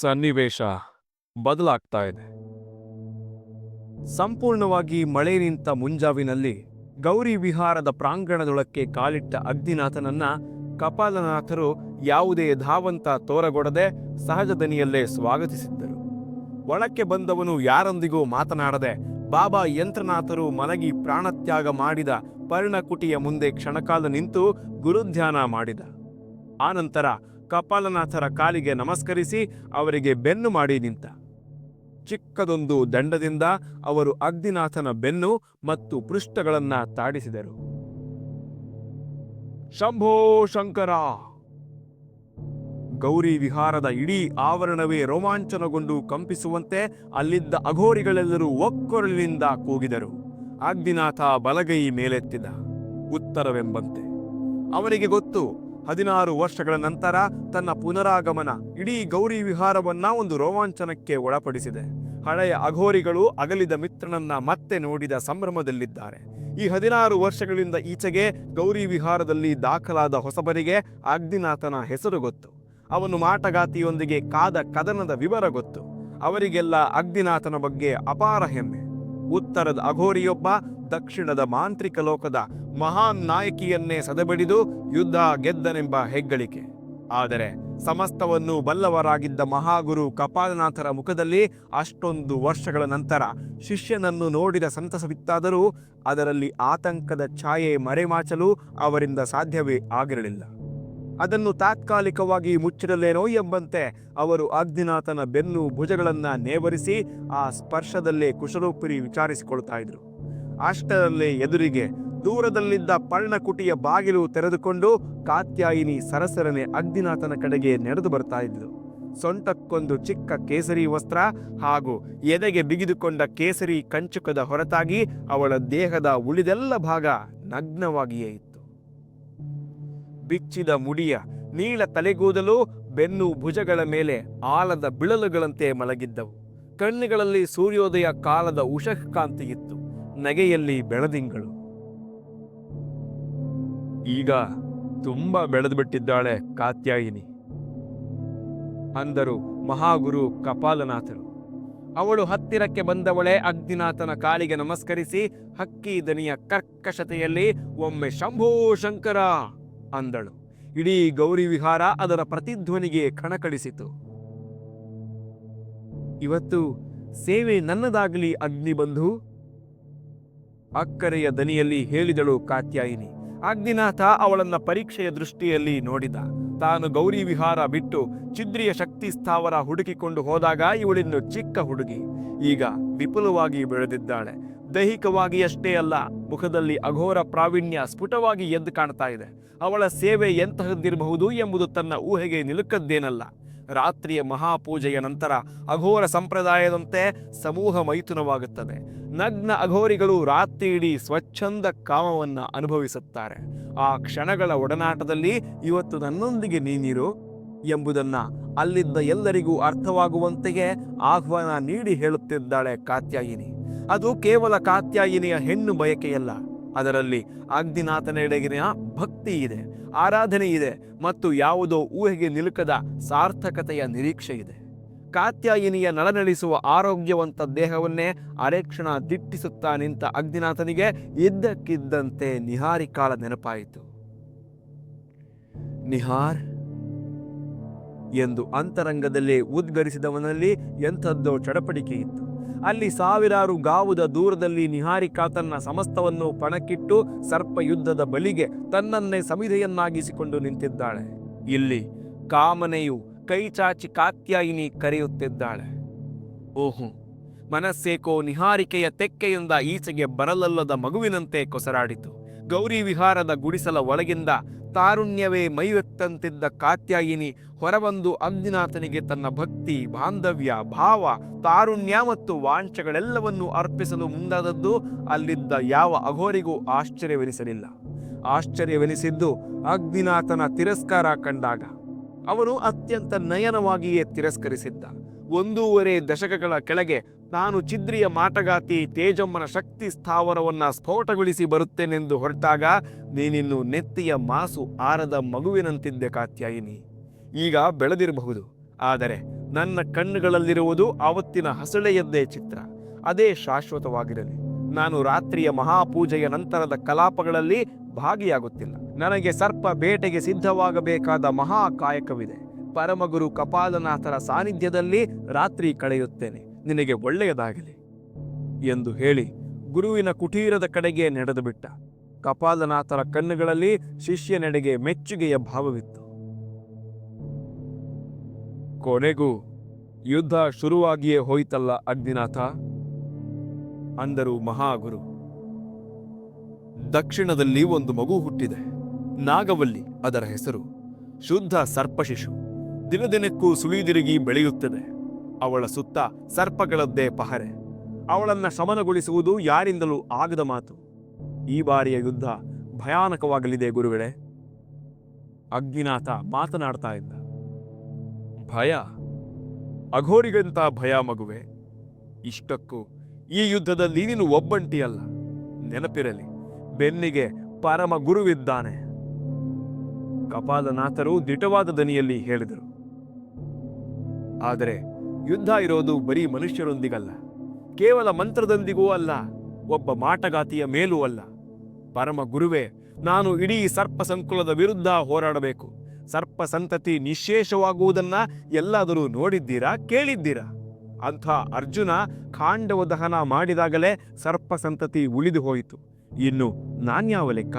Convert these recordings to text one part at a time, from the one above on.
ಸನ್ನಿವೇಶ ಬದಲಾಗ್ತಾ ಇದೆ. ಸಂಪೂರ್ಣವಾಗಿ ಮಳೆ ನಿಂತ ಮುಂಜಾವಿನಲ್ಲಿ ಗೌರಿ ವಿಹಾರದ ಪ್ರಾಂಗಣದೊಳಕ್ಕೆ ಕಾಲಿಟ್ಟ ಅಗ್ನಿನಾಥನನ್ನ ಕಪಾಲನಾಥರು ಯಾವುದೇ ಧಾವಂತ ತೋರಗೊಡದೆ ಸಹಜ ದನಿಯಲ್ಲೇ ಸ್ವಾಗತಿಸಿದ್ದರು. ಒಳಕ್ಕೆ ಬಂದವನು ಯಾರೊಂದಿಗೂ ಮಾತನಾಡದೆ ಬಾಬಾ ಯಂತ್ರನಾಥರು ಮಲಗಿ ಪ್ರಾಣತ್ಯಾಗ ಮಾಡಿದ ಪರ್ಣಕುಟಿಯ ಮುಂದೆ ಕ್ಷಣಕಾಲ ನಿಂತು ಗುರುಧ್ಯಾನ ಮಾಡಿದ. ಆನಂತರ ಕಪಾಲನಾಥರ ಕಾಲಿಗೆ ನಮಸ್ಕರಿಸಿ ಅವರಿಗೆ ಬೆನ್ನು ಮಾಡಿ ನಿಂತ. ಚಿಕ್ಕದೊಂದು ದಂಡದಿಂದ ಅವರು ಅಗ್ನಿನಾಥನ ಬೆನ್ನು ಮತ್ತು ಪೃಷ್ಠಗಳನ್ನ ತಾಡಿಸಿದರು. ಶಂಭೋ ಶಂಕರ! ಗೌರಿ ವಿಹಾರದ ಇಡೀ ಆವರಣವೇ ರೋಮಾಂಚನಗೊಂಡು ಕಂಪಿಸುವಂತೆ ಅಲ್ಲಿದ್ದ ಅಘೋರಿಗಳೆಲ್ಲರೂ ಒಕ್ಕೊರಲಿನಿಂದ ಕೂಗಿದರು. ಅಗ್ನಿನಾಥ ಬಲಗೈ ಮೇಲೆತ್ತಿದ. ಉತ್ತರವೆಂಬಂತೆ. ಅವನಿಗೆ ಗೊತ್ತು ಹದಿನಾರು ವರ್ಷಗಳ ನಂತರ ತನ್ನ ಪುನರಾಗಮನ, ಇಡೀ ಗೌರಿ ವಿಹಾರವನ್ನ ಒಂದು ರೋಮಾಂಚನಕ್ಕೆ ಒಳಪಡಿಸಿದೆ. ಹಳೆಯ ಅಘೋರಿಗಳು ಅಗಲಿದ ಮಿತ್ರನನ್ನ ಮತ್ತೆ ನೋಡಿದ ಸಂಭ್ರಮದಲ್ಲಿದ್ದಾರೆ. ಈ ಹದಿನಾರು ವರ್ಷಗಳಿಂದ ಈಚೆಗೆ ಗೌರಿ ವಿಹಾರದಲ್ಲಿ ದಾಖಲಾದ ಹೊಸಬರಿಗೆ ಅಗ್ನಿನಾಥನ ಹೆಸರು ಗೊತ್ತು. ಅವನು ಮಾಟಗಾತಿಯೊಂದಿಗೆ ಕಾದ ಕದನದ ವಿವರ ಗೊತ್ತು. ಅವರಿಗೆಲ್ಲ ಅಗ್ನಿನಾಥನ ಬಗ್ಗೆ ಅಪಾರ ಹೆಮ್ಮೆ. ಉತ್ತರದ ಅಘೋರಿಯೊಬ್ಬ, ದಕ್ಷಿಣದ ಮಾಂತ್ರಿಕ ಲೋಕದ ಮಹಾನ್ ನಾಯಕಿಯನ್ನೇ ಸದೆಬಡಿದು ಯುದ್ಧ ಗೆದ್ದನೆಂಬ ಹೆಗ್ಗಳಿಕೆ. ಆದರೆ ಸಮಸ್ತವನ್ನು ಬಲ್ಲವರಾಗಿದ್ದ ಮಹಾಗುರು ಕಪಾಲನಾಥರ ಮುಖದಲ್ಲಿ ಅಷ್ಟೊಂದು ವರ್ಷಗಳ ನಂತರ ಶಿಷ್ಯನನ್ನು ನೋಡಿದ ಸಂತಸವಿತ್ತಾದರೂ ಅದರಲ್ಲಿ ಆತಂಕದ ಛಾಯೆ ಮರೆಮಾಚಲು ಅವರಿಂದ ಸಾಧ್ಯವೇ ಆಗಿರಲಿಲ್ಲ. ಅದನ್ನು ತಾತ್ಕಾಲಿಕವಾಗಿ ಮುಚ್ಚಿಡಲೇನೋ ಎಂಬಂತೆ ಅವರು ಅಗ್ನಿನಾಥನ ಬೆನ್ನು ಭುಜಗಳನ್ನು ನೇವರಿಸಿ ಆ ಸ್ಪರ್ಶದಲ್ಲೇ ಕುಶಲೋಪರಿ ವಿಚಾರಿಸಿಕೊಳ್ತಾ ಇದ್ರು. ಅಷ್ಟರಲ್ಲೇ ಎದುರಿಗೆ ದೂರದಲ್ಲಿದ್ದ ಪರ್ಣಕುಟಿಯ ಬಾಗಿಲು ತೆರೆದುಕೊಂಡು ಕಾತ್ಯಾಯಿನಿ ಸರಸರನೆ ಅಗ್ನಿನಾಥನ ಕಡೆಗೆ ನಡೆದು ಬರ್ತಾ ಇದ್ಲು. ಸೊಂಟಕ್ಕೊಂದು ಚಿಕ್ಕ ಕೇಸರಿ ವಸ್ತ್ರ ಹಾಗೂ ಎದೆಗೆ ಬಿಗಿದುಕೊಂಡ ಕೇಸರಿ ಕಂಚುಕದ ಹೊರತಾಗಿ ಅವಳ ದೇಹದ ಉಳಿದೆಲ್ಲ ಭಾಗ ನಗ್ನವಾಗಿಯೇ ಇತ್ತು. ಬಿಚ್ಚಿದ ಮುಡಿಯ ನೀಳ ತಲೆಗೂದಲು ಬೆನ್ನು ಭುಜಗಳ ಮೇಲೆ ಆಲದ ಬಿಳಲುಗಳಂತೆ ಮಲಗಿದ್ದವು. ಕಣ್ಣುಗಳಲ್ಲಿ ಸೂರ್ಯೋದಯ ಕಾಲದ ಉಷಃಕಾಂತಿ ಇತ್ತು. ನಗೆಯಲ್ಲಿ ಬೆಳದಿಂಗಳು. ಈಗ ತುಂಬಾ ಬೆಳೆದುಬಿಟ್ಟಿದ್ದಾಳೆ ಕಾತ್ಯಾಯಿನಿ. ಅಂದರು ಮಹಾಗುರು ಕಪಾಲನಾಥರು. ಅವಳು ಹತ್ತಿರಕ್ಕೆ ಬಂದವಳೆ ಅಗ್ನಿನಾಥನ ಕಾಲಿಗೆ ನಮಸ್ಕರಿಸಿ, ಹಕ್ಕಿ ದನಿಯ ಕರ್ಕಶತೆಯಲ್ಲಿ ಒಮ್ಮೆ ಶಂಭೋ ಶಂಕರ ಅಂದಳು. ಇಡೀ ಗೌರಿ ವಿಹಾರ ಅದರ ಪ್ರತಿಧ್ವನಿಗೆ ಕಣಕಳಿಸಿತು. ಇವತ್ತು ಸೇವೆ ನನ್ನದಾಗಲಿ ಅಗ್ನಿ ಬಂಧು ಅಕ್ಕರೆಯ ದನಿಯಲ್ಲಿ ಹೇಳಿದಳು ಕಾತ್ಯಾಯಿನಿ. ಅಗ್ನಿನಾಥ ಅವಳನ್ನ ಪರೀಕ್ಷೆಯ ದೃಷ್ಟಿಯಲ್ಲಿ ನೋಡಿದ. ತಾನು ಗೌರಿ ವಿಹಾರ ಬಿಟ್ಟು ಚಿದ್ರಿಯ ಶಕ್ತಿ ಸ್ಥಾವರ ಹುಡುಕಿಕೊಂಡು ಹೋದಾಗ ಇವಳಿನ್ನು ಚಿಕ್ಕ ಹುಡುಗಿ. ಈಗ ವಿಪುಲವಾಗಿ ಬೆಳೆದಿದ್ದಾಳೆ. ದೈಹಿಕವಾಗಿ ಅಷ್ಟೇ ಅಲ್ಲ, ಮುಖದಲ್ಲಿ ಅಘೋರ ಪ್ರಾವೀಣ್ಯ ಸ್ಫುಟವಾಗಿ ಎದ್ದು ಕಾಣ್ತಾ ಇದೆ. ಅವಳ ಸೇವೆ ಎಂತಹದ್ದಿರಬಹುದು ಎಂಬುದು ತನ್ನ ಊಹೆಗೆ ನಿಲುಕದ್ದೇನಲ್ಲ. ರಾತ್ರಿಯ ಮಹಾಪೂಜೆಯ ನಂತರ ಅಘೋರ ಸಂಪ್ರದಾಯದಂತೆ ಸಮೂಹ ಮೈಥುನವಾಗುತ್ತದೆ. ನಗ್ನ ಅಘೋರಿಗಳು ರಾತ್ರಿ ಸ್ವಚ್ಛಂದ ಕಾಮವನ್ನು ಅನುಭವಿಸುತ್ತಾರೆ. ಆ ಕ್ಷಣಗಳ ಒಡನಾಟದಲ್ಲಿ ಇವತ್ತು ನನ್ನೊಂದಿಗೆ ನೀನಿರು ಎಂಬುದನ್ನು ಅಲ್ಲಿದ್ದ ಎಲ್ಲರಿಗೂ ಅರ್ಥವಾಗುವಂತೆಯೇ ಆಹ್ವಾನ ನೀಡಿ ಹೇಳುತ್ತಿದ್ದಾಳೆ ಕಾತ್ಯಾಯಿನಿ. ಅದು ಕೇವಲ ಕಾತ್ಯಾಯಿನಿಯ ಹೆಣ್ಣು ಬಯಕೆಯಲ್ಲ, ಅದರಲ್ಲಿ ಅಗ್ನಿನಾಥನೆಡೆಗಿನ ಭಕ್ತಿ ಇದೆ. ಆರಾಧನೆ ಇದೆ ಮತ್ತು ಯಾವುದೋ ಊಹೆಗೆ ನಿಲುಕದ ಸಾರ್ಥಕತೆಯ ನಿರೀಕ್ಷೆ ಇದೆ ಕಾತ್ಯಾಯಿನಿಯ ನಳನಳಿಸುವ ಆರೋಗ್ಯವಂತ ದೇಹವನ್ನೇ ಅರೆಕ್ಷಣ ದಿಟ್ಟಿಸುತ್ತಾ ನಿಂತ ಅಗ್ನಿನಾಥನಿಗೆ ಇದ್ದಕ್ಕಿದ್ದಂತೆ ನಿಹಾರಿ ಕಾಲ ನೆನಪಾಯಿತು. ನಿಹಾರ್! ಎಂದು ಅಂತರಂಗದಲ್ಲಿ ಉದ್ಗರಿಸಿದವನಲ್ಲಿ ಎಂಥದ್ದೋ ಚಡಪಡಿಕೆ ಇತ್ತು ಅಲ್ಲಿ ಸಾವಿರಾರು ಗಾವುದ ದೂರದಲ್ಲಿ ನಿಹಾರಿಕಾ ತನ್ನ ಸಮಸ್ತವನ್ನು ಪಣಕ್ಕಿಟ್ಟು ಸರ್ಪ ಯುದ್ಧದ ಬಳಿಗೆ ತನ್ನನ್ನೇ ಸಮಿಧೆಯನ್ನಾಗಿಸಿಕೊಂಡು ನಿಂತಿದ್ದಾಳೆ. ಇಲ್ಲಿ ಕಾಮನೆಯು ಕೈಚಾಚಿ ಕಾತ್ಯಾಯಿನಿ ಕರೆಯುತ್ತಿದ್ದಾಳೆ. ಓಹು, ಮನಸ್ಸೇಕೋ ನಿಹಾರಿಕೆಯ ತೆಕ್ಕೆಯಿಂದ ಈಚೆಗೆ ಬರಲಲ್ಲದ ಮಗುವಿನಂತೆ ಕೊಸರಾಡಿತು. ಗೌರಿ ವಿಹಾರದ ಗುಡಿಸಲ ಒಳಗಿಂದ ತಾರುಣ್ಯವೇ ಮೈವೆತ್ತಂತಿದ್ದ ಕಾತ್ಯಾಯಿನಿ ಹೊರಬಂದು ಅಂದಿನಾಥನಿಗೆ ತನ್ನ ಭಕ್ತಿ, ಬಾಂಧವ್ಯ, ಭಾವ, ತಾರುಣ್ಯ ಮತ್ತು ವಾಂಛಗಳೆಲ್ಲವನ್ನೂ ಅರ್ಪಿಸಲು ಮುಂದಾದದ್ದು ಅಲ್ಲಿದ್ದ ಯಾವ ಅಘೋರಿಗೂ ಆಶ್ಚರ್ಯವೆನಿಸಲಿಲ್ಲ. ಆಶ್ಚರ್ಯವೆನಿಸಿದ್ದು ಅಗ್ನಿನಾಥನ ತಿರಸ್ಕಾರ ಕಂಡಾಗ. ಅವನು ಅತ್ಯಂತ ನಯನವಾಗಿಯೇ ತಿರಸ್ಕರಿಸಿದ್ದ. ಒಂದೂವರೆ ದಶಕಗಳ ಕೆಳಗೆ ನಾನು ಚಿದ್ರಿಯ ಮಾಟಗಾತಿ ತೇಜಮ್ಮನ ಶಕ್ತಿ ಸ್ಥಾವರವನ್ನ ಸ್ಫೋಟಗೊಳಿಸಿ ಬರುತ್ತೇನೆಂದು ಹೊರಟಾಗ ನೀನಿನ್ನು ನೆತ್ತಿಯ ಮಾಸು ಆರದ ಮಗುವಿನಂತಿದ್ದೆ ಕಾತ್ಯಾಯಿನಿ. ಈಗ ಬೆಳೆದಿರಬಹುದು. ಆದರೆ ನನ್ನ ಕಣ್ಣುಗಳಲ್ಲಿರುವುದು ಆವತ್ತಿನ ಹಸಳೆಯದ್ದೇ ಚಿತ್ರ. ಅದೇ ಶಾಶ್ವತವಾಗಿರಲಿ. ನಾನು ರಾತ್ರಿಯ ಮಹಾಪೂಜೆಯ ನಂತರದ ಕಲಾಪಗಳಲ್ಲಿ ಭಾಗಿಯಾಗುತ್ತಿಲ್ಲ. ನನಗೆ ಸರ್ಪ ಬೇಟೆಗೆ ಸಿದ್ಧವಾಗಬೇಕಾದ ಮಹಾ ಕಾಯಕವಿದೆ ಪರಮಗುರು ಕಪಾಲನಾಥರ ಸಾನ್ನಿಧ್ಯದಲ್ಲಿ ರಾತ್ರಿ ಕಳೆಯುತ್ತೇನೆ. ನಿನಗೆ ಒಳ್ಳೆಯದಾಗಲಿ ಎಂದು ಹೇಳಿ ಗುರುವಿನ ಕುಟೀರದ ಕಡೆಗೆ ನಡೆದು ಬಿಟ್ಟ. ಕಪಾಲನಾಥರ ಕಣ್ಣುಗಳಲ್ಲಿ ಶಿಷ್ಯನೆಡೆಗೆ ಮೆಚ್ಚುಗೆಯ ಭಾವವಿತ್ತು. ಕೊನೆಗೂ ಯುದ್ಧ ಶುರುವಾಗಿಯೇ ಹೋಯಿತಲ್ಲ ಅಗ್ನಿನಾಥ? ಅಂದರು ಮಹಾಗುರು. ದಕ್ಷಿಣದಲ್ಲಿ ಒಂದು ಮಗು ಹುಟ್ಟಿದೆ. ನಾಗವಲ್ಲಿ ಅದರ ಹೆಸರು ಶುದ್ಧ ಸರ್ಪಶಿಶು. ದಿನದಿನಕ್ಕೂ ಸುಳಿದಿರುಗಿ ಬೆಳೆಯುತ್ತದೆ. ಅವಳ ಸುತ್ತ ಸರ್ಪಗಳದ್ದೇ ಪಹರೆ. ಅವಳನ್ನ ಶಮನಗೊಳಿಸುವುದು ಯಾರಿಂದಲೂ ಆಗದ ಮಾತು. ಈ ಬಾರಿಯ ಯುದ್ಧ ಭಯಾನಕವಾಗಲಿದೆ ಗುರುಗಳೇ. ಅಗ್ನಿನಾಥ ಮಾತನಾಡ್ತಾ ಇದ್ದ. ಭಯ. ಅಘೋರಿಗಂತ ಭಯ ಮಗುವೆ. ಇಷ್ಟಕ್ಕೂ ಈ ಯುದ್ಧದಲ್ಲಿ ನೀನು ಒಬ್ಬಂಟಿಯಲ್ಲ. ನೆನಪಿರಲಿ, ಬೆನ್ನಿಗೆ ಪರಮ ಗುರುವಿದ್ದಾನೆ. ಕಪಾಲನಾಥರು ದಿಟವಾದ ದನಿಯಲ್ಲಿ ಹೇಳಿದರು. ಆದರೆ ಯುದ್ಧ ಇರೋದು ಬರೀ ಮನುಷ್ಯರೊಂದಿಗಲ್ಲ. ಕೇವಲ ಮಂತ್ರದೊಂದಿಗೂ ಅಲ್ಲ, ಒಬ್ಬ ಮಾಟಗಾತಿಯ ಮೇಲೂ ಅಲ್ಲ. ಪರಮ ಗುರುವೇ, ನಾನು ಇಡೀ ಸರ್ಪ ಸಂಕುಲದ ವಿರುದ್ಧ ಹೋರಾಡಬೇಕು. ಸರ್ಪ ಸಂತತಿ ನಿಶೇಷವಾಗುವುದನ್ನ ಎಲ್ಲಾದರೂ ನೋಡಿದ್ದೀರಾ, ಕೇಳಿದ್ದೀರಾ? ಅಂಥ ಅರ್ಜುನ ಖಾಂಡವ ದಹನ ಮಾಡಿದಾಗಲೇ ಸರ್ಪ ಸಂತತಿ ಉಳಿದು ಹೋಯಿತು. ಇನ್ನು ನಾನ್ಯಾವ ಲೆಕ್ಕ?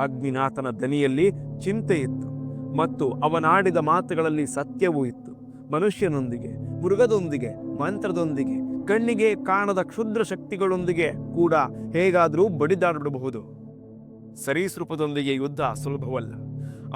ಅಗ್ನಿನಾಥನ ದನಿಯಲ್ಲಿ ಚಿಂತೆ ಇತ್ತು. ಮತ್ತು ಅವನಾಡಿದ ಮಾತುಗಳಲ್ಲಿ ಸತ್ಯವೂ ಇತ್ತು. ಮನುಷ್ಯನೊಂದಿಗೆ, ಮೃಗದೊಂದಿಗೆ, ಮಂತ್ರದೊಂದಿಗೆ, ಕಣ್ಣಿಗೆ ಕಾಣದ ಕ್ಷುದ್ರ ಶಕ್ತಿಗಳೊಂದಿಗೆ ಕೂಡ ಹೇಗಾದರೂ ಬಡಿದಾಡಬಹುದು. ಸರೀಸೃಪದೊಂದಿಗೆ ಯುದ್ಧ ಸುಲಭವಲ್ಲ.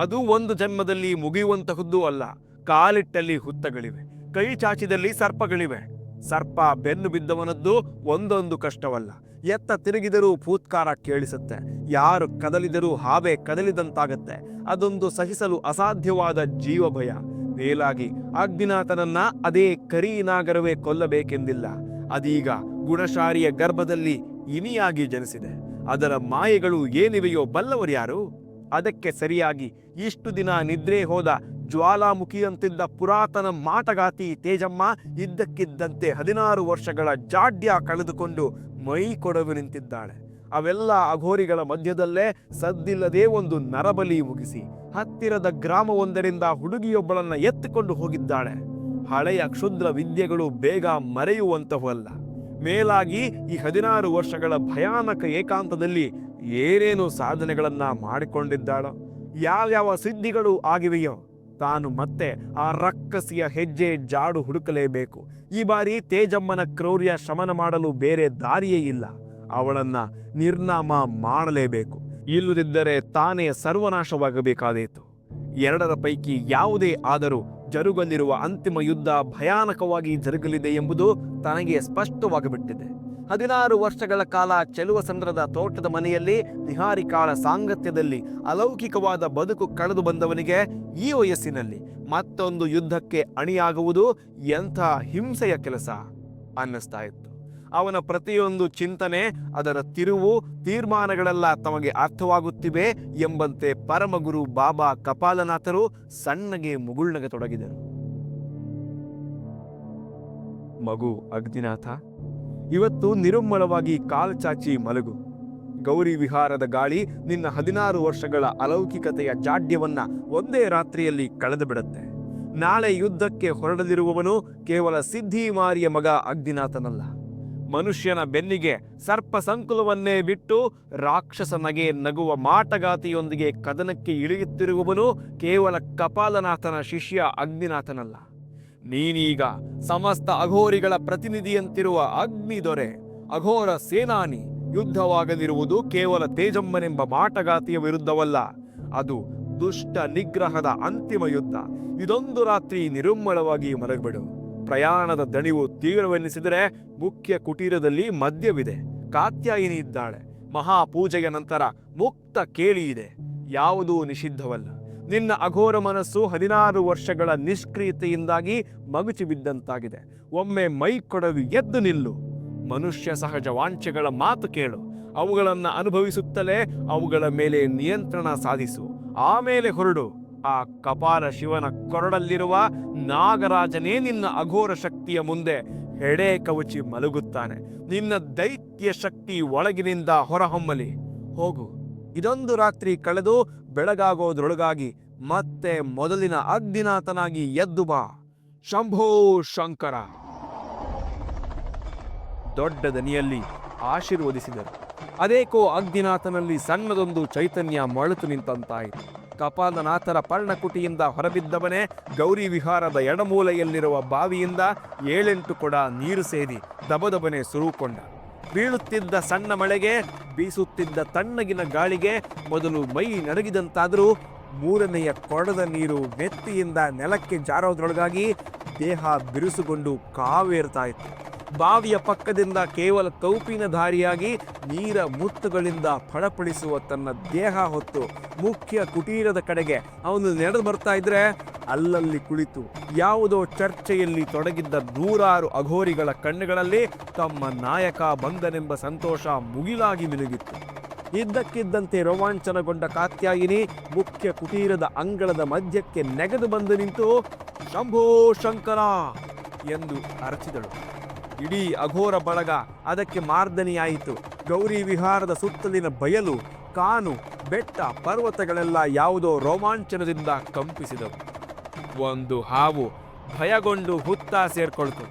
ಅದು ಒಂದು ಜನ್ಮದಲ್ಲಿ ಮುಗಿಯುವಂತಹದ್ದು ಅಲ್ಲ. ಕಾಲಿಟ್ಟಲ್ಲಿ ಹುತ್ತಗಳಿವೆ ಕೈ ಚಾಚಿದಲ್ಲಿ ಸರ್ಪಗಳಿವೆ. ಸರ್ಪ ಬೆನ್ನು ಬಿದ್ದವನದ್ದು ಒಂದೊಂದು ಕಷ್ಟವಲ್ಲ. ಎತ್ತ ತಿರುಗಿದರೂ ಭೂತ್ಕಾರ ಕೇಳಿಸುತ್ತೆ. ಯಾರು ಕದಲಿದರೂ ಹಾವೇ ಕದಲಿದಂತಾಗತ್ತೆ. ಅದೊಂದು ಸಹಿಸಲು ಅಸಾಧ್ಯವಾದ ಜೀವ ಭಯ ಮೇಲಾಗಿ ಅಗ್ನಿನಾಥನನ್ನ ಅದೇ ಕರೀನಾಗರವೇ ಕೊಲ್ಲಬೇಕೆಂದಿಲ್ಲ. ಅದೀಗ ಗುಣಶಾರಿಯ ಗರ್ಭದಲ್ಲಿ ಇನಿಯಾಗಿ ಜನಿಸಿದೆ. ಅದರ ಮಾಯೆಗಳು ಏನಿವೆಯೋ ಬಲ್ಲವರು ಯಾರು? ಅದಕ್ಕೆ ಸರಿಯಾಗಿ ಇಷ್ಟು ದಿನ ನಿದ್ರೆ ಹೋದ ಜ್ವಾಲಾಮುಖಿಯಂತಿದ್ದ ಪುರಾತನ ಮಾಟಗಾತಿ ತೇಜಮ್ಮ ಇದ್ದಕ್ಕಿದ್ದಂತೆ ಹದಿನಾರು ವರ್ಷಗಳ ಜಾಡ್ಯ ಕಳೆದುಕೊಂಡು ಮೈ ಕೊಡವು ನಿಂತಿದ್ದಾಳೆ. ಅವೆಲ್ಲ ಅಘೋರಿಗಳ ಮಧ್ಯದಲ್ಲೇ ಸದ್ದಿಲ್ಲದೆ ಒಂದು ನರಬಲಿ ಮುಗಿಸಿ. ಹತ್ತಿರದ ಗ್ರಾಮವೊಂದರಿಂದ ಹುಡುಗಿಯೊಬ್ಬಳನ್ನ ಎತ್ತಿಕೊಂಡು ಹೋಗಿದ್ದಾಳೆ. ಹಳೆಯ ಕ್ಷುದ್ರ ವಿದ್ಯೆಗಳು ಬೇಗ ಮರೆಯುವಂತಹವಲ್ಲ ಮೇಲಾಗಿ ಈ ಹದಿನಾರು ವರ್ಷಗಳ ಭಯಾನಕ ಏಕಾಂತದಲ್ಲಿ ಏನೇನು ಸಾಧನೆಗಳನ್ನು ಮಾಡಿಕೊಂಡಿದ್ದಾಳೋ, ಯಾವ್ಯಾವ ಸಿದ್ಧಿಗಳು ಆಗಿವೆಯೋ ತಾನು ಮತ್ತೆ ಆ ರಕ್ಕಸಿಯ ಹೆಜ್ಜೆ ಜಾಡು ಹುಡುಕಲೇಬೇಕು. ಈ ಬಾರಿ ತೇಜಮ್ಮನ ಕ್ರೌರ್ಯ ಶಮನ ಮಾಡಲು ಬೇರೆ ದಾರಿಯೇ ಇಲ್ಲ. ಅವಳನ್ನ ನಿರ್ನಾಮ ಮಾಡಲೇಬೇಕು. ಇಲ್ಲದಿದ್ದರೆ ತಾನೇ ಸರ್ವನಾಶವಾಗಬೇಕಾದೀತು. ಎರಡರ ಪೈಕಿ ಯಾವುದೇ ಆದರೂ ಜರುಗಲಿರುವ ಅಂತಿಮ ಯುದ್ಧ ಭಯಾನಕವಾಗಿ ಜರುಗಲಿದೆ ಎಂಬುದು ತನಗೆ ಸ್ಪಷ್ಟವಾಗಿಬಿಟ್ಟಿದೆ. ಹದಿನಾರು ವರ್ಷಗಳ ಕಾಲ ಚೆಲುವಸಂದ್ರದ ತೋಟದ ಮನೆಯಲ್ಲಿ ನಿಹಾರಿಕಾಳ ಸಾಂಗತ್ಯದಲ್ಲಿ ಅಲೌಕಿಕವಾದ ಬದುಕು ಕಳೆದು ಬಂದವನಿಗೆ ಈ ವಯಸ್ಸಿನಲ್ಲಿ ಮತ್ತೊಂದು ಯುದ್ಧಕ್ಕೆ ಅಣಿಯಾಗುವುದು ಎಂಥ ಹಿಂಸೆಯ ಕೆಲಸ ಅನ್ನಿಸ್ತಾ ಇತ್ತು. ಅವನ ಪ್ರತಿಯೊಂದು ಚಿಂತನೆ, ಅದರ ತಿರುವು, ತೀರ್ಮಾನಗಳೆಲ್ಲ ತಮಗೆ ಅರ್ಥವಾಗುತ್ತಿವೆ ಎಂಬಂತೆ ಪರಮಗುರು ಬಾಬಾ ಕಪಾಲನಾಥರು ಸಣ್ಣಗೆ ಮುಗುಳ್ನಗೆ ತೊಡಗಿದರು. ಮಗು ಅಗ್ನಿನಾಥ, ಇವತ್ತು ನಿರುಮ್ಮಳವಾಗಿ ಕಾಲ್ಚಾಚಿ ಮಲಗು. ಗೌರಿ ವಿಹಾರದ ಗಾಳಿ ನಿನ್ನ ಹದಿನಾರು ವರ್ಷಗಳ ಅಲೌಕಿಕತೆಯ ಜಾಡ್ಯವನ್ನ ಒಂದೇ ರಾತ್ರಿಯಲ್ಲಿ ಕಳೆದು ಬಿಡುತ್ತೆ. ನಾಳೆ ಯುದ್ಧಕ್ಕೆ ಹೊರಡದಿರುವವನು ಕೇವಲ ಸಿದ್ಧಿಮಾರಿಯ ಮಗ ಅಗ್ನಿನಾಥನಲ್ಲ. ಮನುಷ್ಯನ ಬೆನ್ನಿಗೆ ಸರ್ಪ ಸಂಕುಲವನ್ನೇ ಬಿಟ್ಟು ರಾಕ್ಷಸನಗೆ ನಗುವ ಮಾಟಗಾತಿಯೊಂದಿಗೆ ಕದನಕ್ಕೆ ಇಳಿಯುತ್ತಿರುವವನು ಕೇವಲ ಕಪಾಲನಾಥನ ಶಿಷ್ಯ ಅಗ್ನಿನಾಥನಲ್ಲ. ನೀನೀಗ ಸಮಸ್ತ ಅಘೋರಿಗಳ ಪ್ರತಿನಿಧಿಯಂತಿರುವ ಅಗ್ನಿ ದೊರೆ ಅಘೋರ ಸೇನಾನಿ, ಯುದ್ಧವಾಗದಿರುವುದು ಕೇವಲ ತೇಜಮ್ಮನೆಂಬ ಮಾಟಗಾತಿಯ ವಿರುದ್ಧವಲ್ಲ, ಅದು ದುಷ್ಟ ನಿಗ್ರಹದ ಅಂತಿಮ ಯುದ್ಧ. ಇದೊಂದು ರಾತ್ರಿ ನಿರುಮ್ಮಳವಾಗಿ ಮಲಗಬಿಡು. ಪ್ರಯಾಣದ ದಣಿವು ತೀವ್ರವೆನಿಸಿದರೆ ಮುಖ್ಯ ಕುಟೀರದಲ್ಲಿ ಮದ್ಯವಿದೆ. ಕಾತ್ಯಾಯಿನಿ ಇದ್ದಾಳೆ ಮಹಾಪೂಜೆಯ ನಂತರ ಮುಕ್ತ ಕೇಳಿ ಇದೆ. ಯಾವುದೂ ನಿಷಿದ್ಧವಲ್ಲ. ನಿನ್ನ ಅಘೋರ ಮನಸ್ಸು ಹದಿನಾರು ವರ್ಷಗಳ ನಿಷ್ಕ್ರಿಯತೆಯಿಂದಾಗಿ ಮಗುಚಿ ಬಿದ್ದಂತಾಗಿದೆ ಒಮ್ಮೆ ಮೈ ಕೊಡವಿ ಎದ್ದು ನಿಲ್ಲು. ಮನುಷ್ಯ ಸಹಜ ವಾಂಛೆಗಳ ಮಾತು ಕೇಳು. ಅವುಗಳನ್ನು ಅನುಭವಿಸುತ್ತಲೇ ಅವುಗಳ ಮೇಲೆ ನಿಯಂತ್ರಣ ಸಾಧಿಸು. ಆಮೇಲೆ ಹೊರಡು. ಆ ಕಪಾಲ ಶಿವನ ಕೊರಡಲ್ಲಿರುವ ನಾಗರಾಜನೇ ನಿನ್ನ ಅಘೋರ ಶಕ್ತಿಯ ಮುಂದೆ ಹೆಡೆ ಕವಚಿ ಮಲಗುತ್ತಾನೆ. ನಿನ್ನ ದೈತ್ಯ ಶಕ್ತಿ ಒಳಗಿನಿಂದ ಹೊರಹೊಮ್ಮಲಿ. ಹೋಗು. ಇದೊಂದು ರಾತ್ರಿ ಕಳೆದು ಬೆಳಗಾಗೋದ್ರೊಳಗಾಗಿ ಮತ್ತೆ ಮೊದಲಿನ ಅಗ್ನಿನಾಥನಾಗಿ ಎದ್ದು ಬಾ. ಶಂಭೋ ಶಂಕರ. ದೊಡ್ಡ ದನಿಯಲ್ಲಿ ಆಶೀರ್ವದಿಸಿದರು. ಅದೇಕೋ ಅಗ್ನಿನಾಥನಲ್ಲಿ ಸಣ್ಣದೊಂದು ಚೈತನ್ಯ ಮೊಳೆತು ನಿಂತಂತಾಯಿತು. ಕಪಾಲನಾಥರ ಪರ್ಣಕುಟಿಯಿಂದ ಹೊರಬಿದ್ದವನೇ ಗೌರಿ ವಿಹಾರದ ಎಡಮೂಲೆಯಲ್ಲಿರುವ ಬಾವಿಯಿಂದ ಏಳೆಂಟು ಕೊಡ ನೀರು ಸೇದಿ ದಬದಬನೆ ಸುರುಕೊಂಡ. ಬೀಳುತ್ತಿದ್ದ ಸಣ್ಣ ಮಳೆಗೆ, ಬೀಸುತ್ತಿದ್ದ ತಣ್ಣಗಿನ ಗಾಳಿಗೆ ಮೊದಲು ಮೈ ನಡಗಿದಂತಾದರೂ ಮೂರನೆಯ ಕೊಡದ ನೀರು ಮೆತ್ತಿಯಿಂದ ನೆಲಕ್ಕೆ ಜಾರೋದ್ರೊಳಗಾಗಿ ದೇಹ ಬಿರುಸುಗೊಂಡು ಕಾವೇರ್ತಾ ಇತ್ತು. ಬಾವಿಯ ಪಕ್ಕದಿಂದ ಕೇವಲ ಕೌಪಿನ ಧಾರಿಯಾಗಿ ನೀರ ಮುತ್ತುಗಳಿಂದ ಫಳಫಳಿಸುವ ತನ್ನ ದೇಹ ಹೊತ್ತು ಮುಖ್ಯ ಕುಟೀರದ ಕಡೆಗೆ ಅವನು ನಡೆದು ಬರ್ತಾ ಇದ್ರೆ ಅಲ್ಲಲ್ಲಿ ಕುಳಿತು ಯಾವುದೋ ಚರ್ಚೆಯಲ್ಲಿ ತೊಡಗಿದ್ದ ನೂರಾರು ಅಘೋರಿಗಳ ಕಣ್ಣುಗಳಲ್ಲಿ ತಮ್ಮ ನಾಯಕ ಬಂದನೆಂಬ ಸಂತೋಷ ಮುಗಿಲಾಗಿ ಮಿನುಗಿತ್ತು. ಇದ್ದಕ್ಕಿದ್ದಂತೆ ರೋಮಾಂಚನಗೊಂಡ ಕಾತ್ಯಾಯಿನಿ ಮುಖ್ಯ ಕುಟೀರದ ಅಂಗಳದ ಮಧ್ಯಕ್ಕೆ ನೆಗೆದು ಬಂದು ನಿಂತು, ಶಂಭೋ ಶಂಕರ! ಎಂದು ಅರಚಿದಳು. ಇಡೀ ಅಘೋರ ಬಳಗ ಅದಕ್ಕೆ ಮಾರ್ದನಿಯಾಯಿತು. ಗೌರಿ ವಿಹಾರದ ಸುತ್ತಲಿನ ಬಯಲು, ಕಾನು, ಬೆಟ್ಟ, ಪರ್ವತಗಳೆಲ್ಲ ಯಾವುದೋ ರೋಮಾಂಚನದಿಂದ ಕಂಪಿಸಿದವು. ಒಂದು ಹಾವು ಭಯಗೊಂಡು ಹುತ್ತ ಸೇರ್ಕೊಳ್ತು.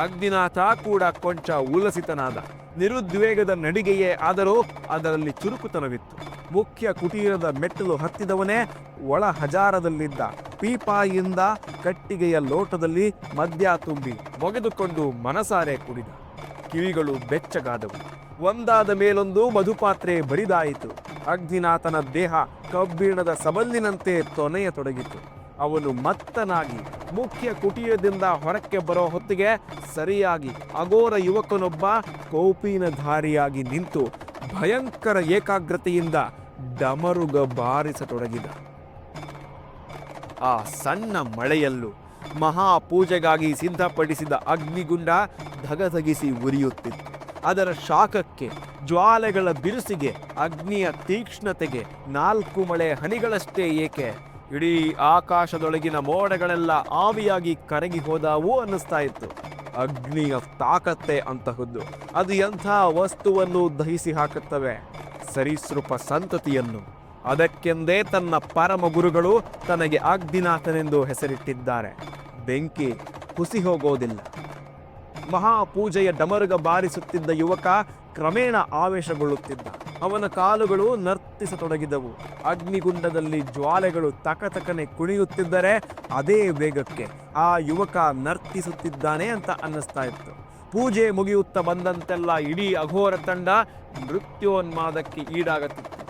ಅಗ್ನಿನಾಥ ಕೂಡ ಕೊಂಚ ಉಲ್ಲಸಿತನಾದ. ನಿರುದ್ವೇಗದ ನಡಿಗೆಯೇ ಆದರೂ ಅದರಲ್ಲಿ ಚುರುಕುತನವಿತ್ತು. ಮುಖ್ಯ ಕುಟೀರದ ಮೆಟ್ಟಲು ಹತ್ತಿದವನೇ ಒಳ ಹಜಾರದಲ್ಲಿದ್ದ ಪೀಪಾಯಿಯಿಂದ ಕಟ್ಟಿಗೆಯ ಲೋಟದಲ್ಲಿ ಮದ್ಯ ತುಂಬಿ ಮೊಗೆದುಕೊಂಡು ಮನಸಾರೆ ಕುಡಿದ. ಕಿವಿಗಳು ಬೆಚ್ಚಗಾದವು. ಒಂದಾದ ಮೇಲೊಂದು ಮಧುಪಾತ್ರೆ ಬರಿದಾಯಿತು. ಅಗ್ನಿನಾಥನ ದೇಹ ಕಬ್ಬಿಣದ ಸಬಲ್ಲಿನಂತೆ ತೊನೆಯತೊಡಗಿತು. ಅವನು ಮತ್ತನಾಗಿ ಮುಖ್ಯ ಕುಟೀರದಿಂದ ಹೊರಕ್ಕೆ ಬರೋ ಹೊತ್ತಿಗೆ ಸರಿಯಾಗಿ ಅಗೋರ ಯುವಕನೊಬ್ಬ ಕೌಪೀನಧಾರಿಯಾಗಿ ನಿಂತು ಭಯಂಕರ ಏಕಾಗ್ರತೆಯಿಂದ ಡಮರುಗ ಬಾರಿಸತೊಡಗಿದ. ಆ ಸಣ್ಣ ಮಳೆಯಲ್ಲೂ ಮಹಾಪೂಜೆಗಾಗಿ ಸಿದ್ಧಪಡಿಸಿದ ಅಗ್ನಿಗುಂಡ ಧಗಧಗಿಸಿ ಉರಿಯುತ್ತಿತ್ತು. ಅದರ ಶಾಖಕ್ಕೆ ಜ್ವಾಲೆಗಳ ಬಿರುಸಿಗೆ ಅಗ್ನಿಯ ತೀಕ್ಷ್ಣತೆಗೆ ನಾಲ್ಕು ಮಳೆ ಹನಿಗಳಷ್ಟೇ ಏಕೆ ಇಡೀ ಆಕಾಶದೊಳಗಿನ ಮೋಡಗಳೆಲ್ಲ ಆವಿಯಾಗಿ ಕರಗಿ ಹೋದಾವು ಅನ್ನಿಸ್ತಾ ಇತ್ತು. ಅಗ್ನಿಯ ತಾಕತ್ತೆ ಅಂತಹದ್ದು. ಅದು ಎಂಥ ವಸ್ತುವನ್ನು ದಹಿಸಿ ಹಾಕುತ್ತವೆ? ಸರೀಸೃಪ ಸಂತತಿಯನ್ನು. ಅದಕ್ಕೆಂದೇ ತನ್ನ ಪರಮ ಗುರುಗಳು ತನಗೆ ಅಗ್ನಿನಾಥನೆಂದು ಹೆಸರಿಟ್ಟಿದ್ದಾರೆ. ಬೆಂಕಿ ಹುಸಿ ಹೋಗೋದಿಲ್ಲ. ಮಹಾಪೂಜೆಯ ಡಮರುಗ ಬಾರಿಸುತ್ತಿದ್ದ ಯುವಕ ಕ್ರಮೇಣ ಆವೇಶಗೊಳ್ಳುತ್ತಿದ್ದ. ಅವನ ಕಾಲುಗಳು ನರ್ತಿಸತೊಡಗಿದವು ಅಗ್ನಿಗುಂಡದಲ್ಲಿ ಜ್ವಾಲೆಗಳು ತಕತಕನೆ ಕುಣಿಯುತ್ತಿದ್ದರೆ ಅದೇ ವೇಗಕ್ಕೆ ಆ ಯುವಕ ನರ್ತಿಸುತ್ತಿದ್ದಾನೆ ಅಂತ ಅನ್ನಿಸ್ತಾ ಇತ್ತು. ಪೂಜೆ ಮುಗಿಯುತ್ತಾ ಬಂದಂತೆಲ್ಲ ಇಡೀ ಅಘೋರ ತಂಡ ಮೃತ್ಯೋನ್ಮಾದಕ್ಕೆ ಈಡಾಗುತ್ತಿತ್ತು.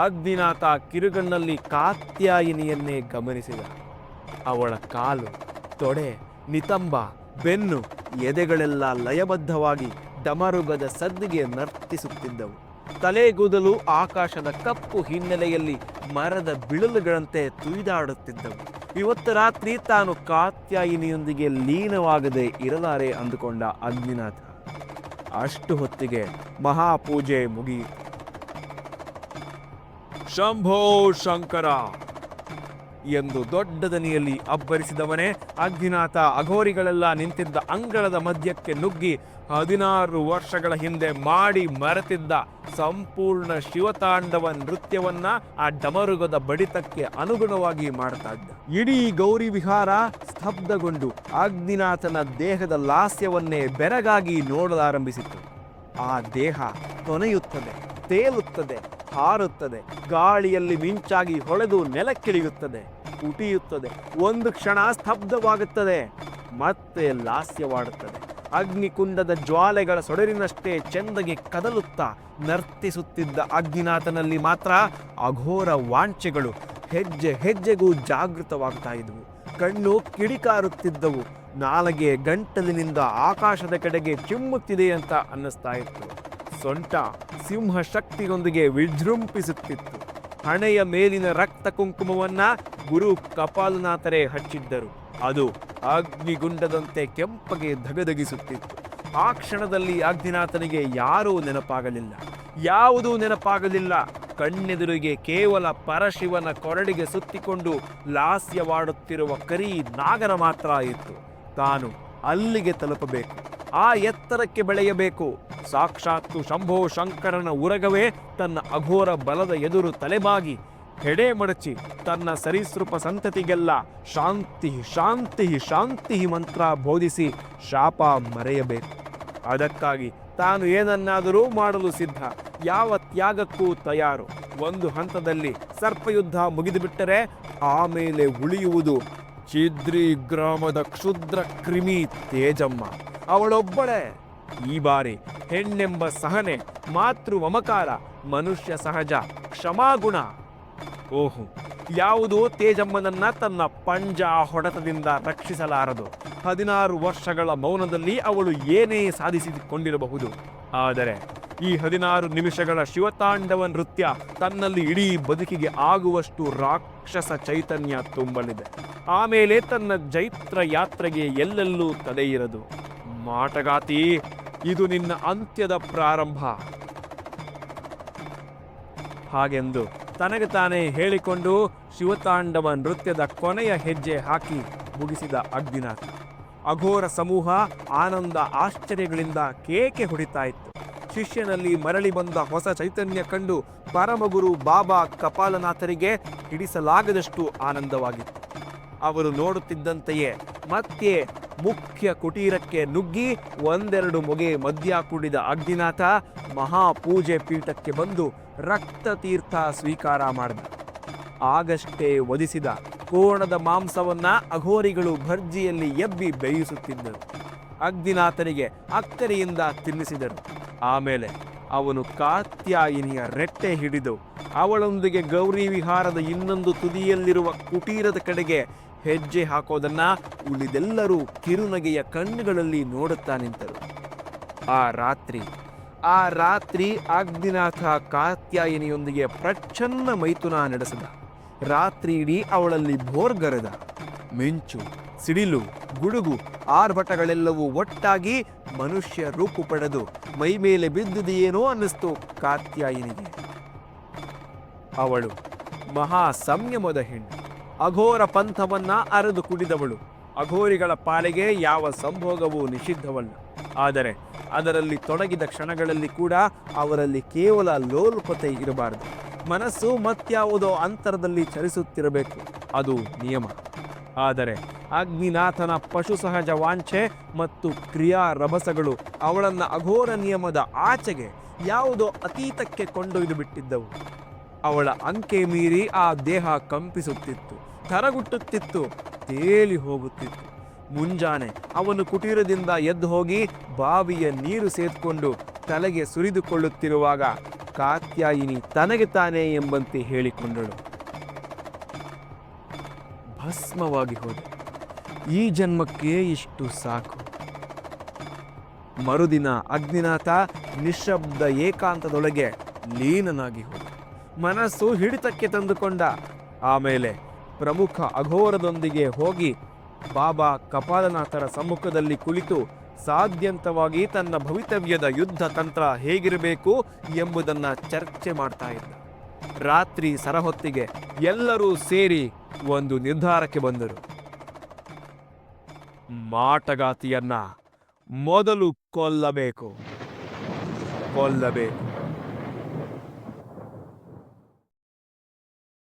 ಅಗ್ನಿನಾಥ ಕಿರುಗಣ್ಣಲ್ಲಿ ಕಾತ್ಯಾಯಿನಿಯನ್ನೇ ಗಮನಿಸಿದ. ಅವಳ ಕಾಲು, ತೊಡೆ, ನಿತಂಬ, ಬೆನ್ನು ಎದೆಗಳೆಲ್ಲ ಲಯಬದ್ಧವಾಗಿ ಡಮರುಗದ ಸದ್ದಿಗೆ ನರ್ತಿಸುತ್ತಿದ್ದವು. ತಲೆಗೂದಲು ಆಕಾಶದ ಕಪ್ಪು ಹಿನ್ನೆಲೆಯಲ್ಲಿ ಮರದ ಬಿಳಲುಗಳಂತೆ ತುಯ್ದಾಡುತ್ತಿದ್ದವು. ಇವತ್ತು ರಾತ್ರಿ ತಾನು ಕಾತ್ಯಾಯಿನಿಯೊಂದಿಗೆ ಲೀನವಾಗದೆ ಇರಲಾರೆ ಅಂದುಕೊಂಡ ಅಗ್ನಿನಾಥ. ಅಷ್ಟು ಹೊತ್ತಿಗೆ ಮಹಾಪೂಜೆ ಮುಗಿಯಿತು ಶಂಭೋ ಶಂಕರ! ಎಂದು ದೊಡ್ಡ ದನಿಯಲ್ಲಿ ಅಬ್ಬರಿಸಿದವನೇ ಅಗ್ನಿನಾಥ ಅಘೋರಿಗಳೆಲ್ಲ ನಿಂತಿದ್ದ ಅಂಗಳದ ಮಧ್ಯಕ್ಕೆ ನುಗ್ಗಿ ಹದಿನಾರು ವರ್ಷಗಳ ಹಿಂದೆ ಮಾಡಿ ಮರೆತಿದ್ದ ಸಂಪೂರ್ಣ ಶಿವತಾಂಡವ ನೃತ್ಯವನ್ನ ಆ ಡಮರುಗದ ಬಡಿತಕ್ಕೆ ಅನುಗುಣವಾಗಿ ಮಾಡ್ತಾ ಇದ್ದ. ಇಡೀ ಗೌರಿ ವಿಹಾರ ಸ್ತಬ್ಧಗೊಂಡು ಅಗ್ನಿನಾಥನ ದೇಹದ ಲಾಸ್ಯವನ್ನೇ ಬೆರಗಾಗಿ ನೋಡಲಾರಂಭಿಸಿತು ಆ ದೇಹ ತೊನೆಯುತ್ತದೆ ತೇಲುತ್ತದೆ, ಹಾರುತ್ತದೆ, ಗಾಳಿಯಲ್ಲಿ ಮಿಂಚಾಗಿ ಹೊಳೆದು ನೆಲಕ್ಕಿಳಿಯುತ್ತದೆ ಉಟಿಯುತ್ತದೆ ಒಂದು ಕ್ಷಣ ಸ್ತಬ್ಧವಾಗುತ್ತದೆ, ಮತ್ತೆ ಲಾಸ್ಯವಾಡುತ್ತದೆ. ಅಗ್ನಿಕುಂಡದ ಜ್ವಾಲೆಗಳ ಸೊಡರಿನಷ್ಟೇ ಚೆಂದಗೆ ಕದಲುತ್ತಾ ನರ್ತಿಸುತ್ತಿದ್ದ ಅಗ್ನಿನಾಥನಲ್ಲಿ ಮಾತ್ರ ಅಘೋರ ವಾಂಚೆಗಳು ಹೆಜ್ಜೆ ಹೆಜ್ಜೆಗೂ ಜಾಗೃತವಾಗ್ತಾ ಇದ್ವು. ಕಣ್ಣು ಕಿಡಿಕಾರುತ್ತಿದ್ದವು. ನಾಲಗೆ ಗಂಟಲಿನಿಂದ ಆಕಾಶದ ಕಡೆಗೆ ಚಿಮ್ಮುತ್ತಿದೆ ಅಂತ ಅನ್ನಿಸ್ತಾ ಇತ್ತು. ಸೊಂಟ ಸಿಂಹ ಶಕ್ತಿಯೊಂದಿಗೆ ವಿಜೃಂಭಿಸುತ್ತಿತ್ತು. ಹಣೆಯ ಮೇಲಿನ ರಕ್ತ ಕುಂಕುಮವನ್ನ ಗುರು ಕಪಾಲನಾಥರೇ ಹಚ್ಚಿದ್ದರು. ಅದು ಅಗ್ನಿಗುಂಡದಂತೆ ಕೆಂಪಗೆ ಧಗಧಗಿಸುತ್ತಿತ್ತು. ಆ ಕ್ಷಣದಲ್ಲಿ ಅಗ್ನಿನಾಥನಿಗೆ ಯಾರೂ ನೆನಪಾಗಲಿಲ್ಲ. ಯಾವುದೂ ನೆನಪಾಗಲಿಲ್ಲ. ಕಣ್ಣೆದುರಿಗೆ ಕೇವಲ ಪರಶಿವನ ಕೊರಡಿಗೆ ಸುತ್ತಿಕೊಂಡು ಲಾಸ್ಯವಾಡುತ್ತಿರುವ ಕರಿ ನಾಗನ ಮಾತ್ರ ಇತ್ತು. ತಾನು ಅಲ್ಲಿಗೆ ತಲುಪಬೇಕು. ಆ ಎತ್ತರಕ್ಕೆ ಬೆಳೆಯಬೇಕು. ಸಾಕ್ಷಾತ್ತು ಶಂಭೋ ಶಂಕರನ ಉರಗವೇ ತನ್ನ ಅಘೋರ ಬಲದ ಎದುರು ತಲೆಬಾಗಿ ಹೆಡೆ ಮಡಚಿ ತನ್ನ ಸರೀಸೃಪ ಸಂತತಿಗೆಲ್ಲ ಶಾಂತಿ ಶಾಂತಿ ಶಾಂತಿ ಮಂತ್ರ ಬೋಧಿಸಿ ಶಾಪ ಮರೆಯಬೇಕು. ಅದಕ್ಕಾಗಿ ತಾನು ಏನನ್ನಾದರೂ ಮಾಡಲು ಸಿದ್ಧ. ಯಾವ ತ್ಯಾಗಕ್ಕೂ ತಯಾರು. ಒಂದು ಹಂತದಲ್ಲಿ ಸರ್ಪಯುದ್ಧ ಮುಗಿದುಬಿಟ್ಟರೆ ಆಮೇಲೆ ಉಳಿಯುವುದು ಚಿದ್ರಿ ಗ್ರಾಮದ ಕ್ಷುದ್ರ ಕ್ರಿಮಿ ತೇಜಮ್ಮ. ಅವಳೊಬ್ಬಳೇ. ಈ ಬಾರಿ ಹೆಣ್ಣೆಂಬ ಸಹನೆ, ಮಾತೃ ಮಮಕಾರ, ಮನುಷ್ಯ ಸಹಜ, ಕ್ಷಮಾಗುಣ. ಓಹೋ, ಯಾವುದೋ ತೇಜಮ್ಮನನ್ನ ತನ್ನ ಪಂಜ ಹೊಡೆತದಿಂದ ರಕ್ಷಿಸಲಾರದು. ಹದಿನಾರು ವರ್ಷಗಳ ಮೌನದಲ್ಲಿ ಅವಳು ಏನೇ ಸಾಧಿಸಿಕೊಂಡಿರಬಹುದು. ಆದರೆ ಈ ಹದಿನಾರು ನಿಮಿಷಗಳ ಶಿವತಾಂಡವ ನೃತ್ಯ ತನ್ನಲ್ಲಿ ಇಡೀ ಬದುಕಿಗೆ ಆಗುವಷ್ಟು ರಾಕ್ಷಸ ಚೈತನ್ಯ ತುಂಬಲಿದೆ. ಆಮೇಲೆ ತನ್ನ ಜೈತ್ರ ಯಾತ್ರೆಗೆ ಎಲ್ಲೆಲ್ಲೂ ತಲೆಯಿರದು ಮಾಟಗಾತಿ, ಇದು ನಿನ್ನ ಅಂತ್ಯದ ಪ್ರಾರಂಭ. ಹಾಗೆಂದು ತನಗೆ ತಾನೇ ಹೇಳಿಕೊಂಡು ಶಿವತಾಂಡವ ನೃತ್ಯದ ಕೊನೆಯ ಹೆಜ್ಜೆ ಹಾಕಿ ಮುಗಿಸಿದ ಅಗ್ನಿನಾಥ. ಅಘೋರ ಸಮೂಹ ಆನಂದ ಆಶ್ಚರ್ಯಗಳಿಂದ ಕೇಕೆ ಹೊಡಿತಾ ಇತ್ತು ಶಿಷ್ಯನಲ್ಲಿ ಮರಳಿ ಬಂದ ಹೊಸ ಚೈತನ್ಯ ಕಂಡು ಪರಮಗುರು ಬಾಬಾ ಕಪಾಲನಾಥರಿಗೆ ಹಿಡಿಸಲಾಗದಷ್ಟು ಆನಂದವಾಗಿತ್ತು. ಅವರು ನೋಡುತ್ತಿದ್ದಂತೆಯೇ ಮತ್ತೆ ಮುಖ್ಯ ಕುಟೀರಕ್ಕೆ ನುಗ್ಗಿ ಒಂದೆರಡು ಮೊಗೆ ಮದ್ಯ ಕುಡಿದ ಅಗ್ನಿನಾಥ ಮಹಾಪೂಜೆ ಪೀಠಕ್ಕೆ ಬಂದು ರಕ್ತ ತೀರ್ಥ ಸ್ವೀಕಾರ ಮಾಡಿದ. ಆಗಷ್ಟೇ ವಧಿಸಿದ ಕೋಣದ ಮಾಂಸವನ್ನ ಅಘೋರಿಗಳು ಭರ್ಜಿಯಲ್ಲಿ ಎಬ್ಬಿ ಬೇಯಿಸುತ್ತಿದ್ದರು. ಅಗ್ನಿನಾಥನಿಗೆ ಅಕ್ಕರೆಯಿಂದ ತಿನ್ನಿಸಿದರು. ಆಮೇಲೆ ಅವನು ಕಾತ್ಯಾಯಿನಿಯ ರೆಟ್ಟೆ ಹಿಡಿದು ಅವಳೊಂದಿಗೆ ಗೌರಿ ವಿಹಾರದ ಇನ್ನೊಂದು ತುದಿಯಲ್ಲಿರುವ ಕುಟೀರದ ಕಡೆಗೆ ಹೆಜ್ಜೆ ಹಾಕೋದನ್ನ ಉಳಿದೆಲ್ಲರೂ ಕಿರುನಗೆಯ ಕಣ್ಣುಗಳಲ್ಲಿ ನೋಡುತ್ತಾ ನಿಂತರು. ಆ ರಾತ್ರಿ ಆ ರಾತ್ರಿ ಅಗ್ನಿನಾಥ ಕಾತ್ಯಾಯಿನಿಯೊಂದಿಗೆ ಪ್ರಚ್ಛನ್ನ ಮೈಥುನ ನಡೆಸಿದ. ರಾತ್ರಿ ಇಡೀ ಅವಳಲ್ಲಿ ಭೋರ್ಗರೆದ ಮಿಂಚು, ಸಿಡಿಲು, ಗುಡುಗು ಆರ್ಭಟಗಳೆಲ್ಲವೂ ಒಟ್ಟಾಗಿ ಮನುಷ್ಯ ರೂಪು ಪಡೆದು ಮೈಮೇಲೆ ಬಿದ್ದುದೆಯೇನೋ ಅನ್ನಿಸ್ತು ಕಾತ್ಯಾಯಿನಿಗೆ. ಅವಳು ಮಹಾ ಸಂಯಮದ ಹೆಣ್ಣು. ಅಘೋರ ಪಂಥವನ್ನ ಅರೆದು ಕುಡಿದವಳು. ಅಘೋರಿಗಳ ಪಾಲಿಗೆ ಯಾವ ಸಂಭೋಗವೂ ನಿಷಿದ್ಧವಲ್ಲ. ಆದರೆ ಅದರಲ್ಲಿ ತೊಡಗಿದ ಕ್ಷಣಗಳಲ್ಲಿ ಕೂಡ ಅವರಲ್ಲಿ ಕೇವಲ ಲೋಲ್ಪತೆ ಇರಬಾರದು. ಮನಸ್ಸು ಮತ್ಯಾವುದೋ ಅಂತರದಲ್ಲಿ ಚಲಿಸುತ್ತಿರಬೇಕು. ಅದು ನಿಯಮ. ಆದರೆ ಅಗ್ನಿನಾಥನ ಪಶು ಸಹಜ ವಾಂಛೆ ಮತ್ತು ಕ್ರಿಯಾ ರಭಸಗಳು ಅವಳನ್ನ ಅಘೋರ ನಿಯಮದ ಆಚೆಗೆ ಯಾವುದೋ ಅತೀತಕ್ಕೆ ಕೊಂಡೊಯ್ದು ಬಿಟ್ಟಿದ್ದವು. ಅವಳ ಅಂಕೆ ಮೀರಿ ಆ ದೇಹ ಕಂಪಿಸುತ್ತಿತ್ತು ತರಗುಟ್ಟುತ್ತಿತ್ತು ತೇಲಿ ಹೋಗುತ್ತಿತ್ತು. ಮುಂಜಾನೆ ಅವನು ಕುಟೀರದಿಂದ ಎದ್ದು ಹೋಗಿ ಬಾವಿಯ ನೀರು ಸೇದ್ಕೊಂಡು ತಲೆಗೆ ಸುರಿದುಕೊಳ್ಳುತ್ತಿರುವಾಗ ಕಾತ್ಯಾಯಿನಿ ತನಗೆ ತಾನೇ ಎಂಬಂತೆ ಹೇಳಿಕೊಂಡಳು. ಭಸ್ಮವಾಗಿ ಹೋದೆ. ಈ ಜನ್ಮಕ್ಕೆ ಇಷ್ಟು ಸಾಕು. ಮರುದಿನ ಅಗ್ನಿನಾಥ ನಿಶಬ್ದ ಏಕಾಂತದೊಳಗೆ ಲೀನನಾಗಿ ಹೋದ. ಮನಸ್ಸು ಹಿಡಿತಕ್ಕೆ ತಂದುಕೊಂಡ. ಆಮೇಲೆ ಪ್ರಮುಖ ಅಘೋರದೊಂದಿಗೆ ಹೋಗಿ ಬಾಬಾ ಕಪಾಲನಾಥರ ಸಮ್ಮುಖದಲ್ಲಿ ಕುಳಿತು ಸಾಧ್ಯಂತವಾಗಿ ತನ್ನ ಭವಿತವ್ಯದ ಯುದ್ಧ ತಂತ್ರ ಹೇಗಿರಬೇಕು ಎಂಬುದನ್ನ ಚರ್ಚೆ ಮಾಡ್ತಾ ಇದ್ದ. ರಾತ್ರಿ ಸರಹೊತ್ತಿಗೆ ಎಲ್ಲರೂ ಸೇರಿ ಒಂದು ನಿರ್ಧಾರಕ್ಕೆ ಬಂದರು. ಮಾಟಗಾತಿಯನ್ನ ಮೊದಲು ಕೊಲ್ಲಬೇಕು. ಕೊಲ್ಲಬೇಕು.